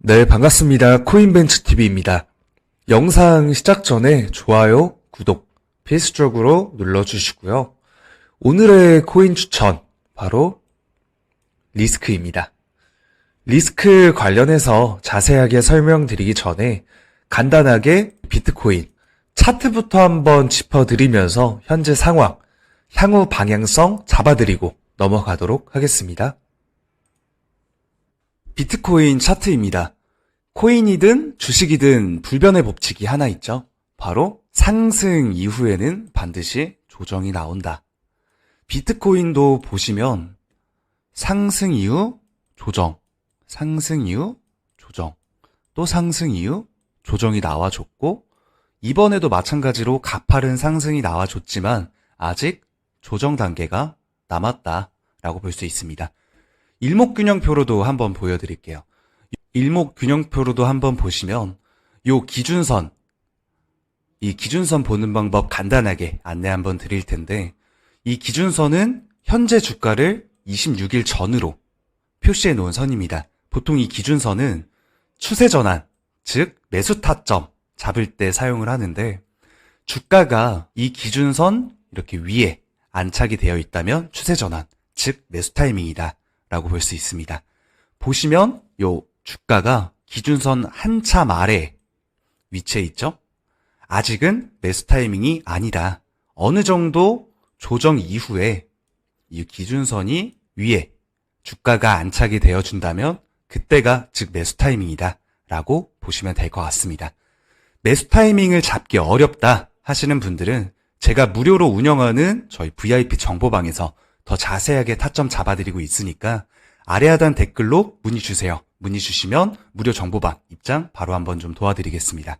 네, 반갑습니다. 코인벤츠TV입니다. 영상 시작 전에 좋아요, 구독 필수적으로 눌러주시고요. 오늘의 코인 추천, 바로 리스크입니다. 리스크 관련해서 자세하게 설명드리기 전에 간단하게 비트코인 차트부터 한번 짚어드리면서 현재 상황, 향후 방향성 잡아드리고 넘어가도록 하겠습니다. 비트코인 차트입니다. 코인이든 주식이든 불변의 법칙이 하나 있죠. 바로 상승 이후에는 반드시 조정이 나온다. 비트코인도 보시면 상승 이후 조정, 상승 이후 조정, 또 상승 이후 조정이 나와줬고 이번에도 마찬가지로 가파른 상승이 나와줬지만 아직 조정 단계가 남았다라고 볼 수 있습니다. 일목균형표로도 한번 보여드릴게요. 일목균형표로도 한번 보시면 요 기준선 이 기준선 보는 방법 간단하게 안내 한번 드릴 텐데 이 기준선은 현재 주가를 26일 전으로 표시해 놓은 선입니다. 보통 이 기준선은 추세 전환, 즉 매수 타점 잡을 때 사용을 하는데 주가가 이 기준선 이렇게 위에 안착이 되어 있다면 추세 전환, 즉 매수 타이밍이다 라고 볼 수 있습니다. 보시면 요 주가가 기준선 한참 아래 위치해 있죠? 아직은 매수 타이밍이 아니다. 어느 정도 조정 이후에 이 기준선이 위에 주가가 안착이 되어준다면 그때가 즉 매수 타이밍이다 라고 보시면 될 것 같습니다. 매수 타이밍을 잡기 어렵다 하시는 분들은 제가 무료로 운영하는 저희 VIP 정보방에서 더 자세하게 타점 잡아드리고 있으니까 아래 하단 댓글로 문의 주세요. 문의 주시면 무료 정보방 입장 바로 한번 좀 도와드리겠습니다.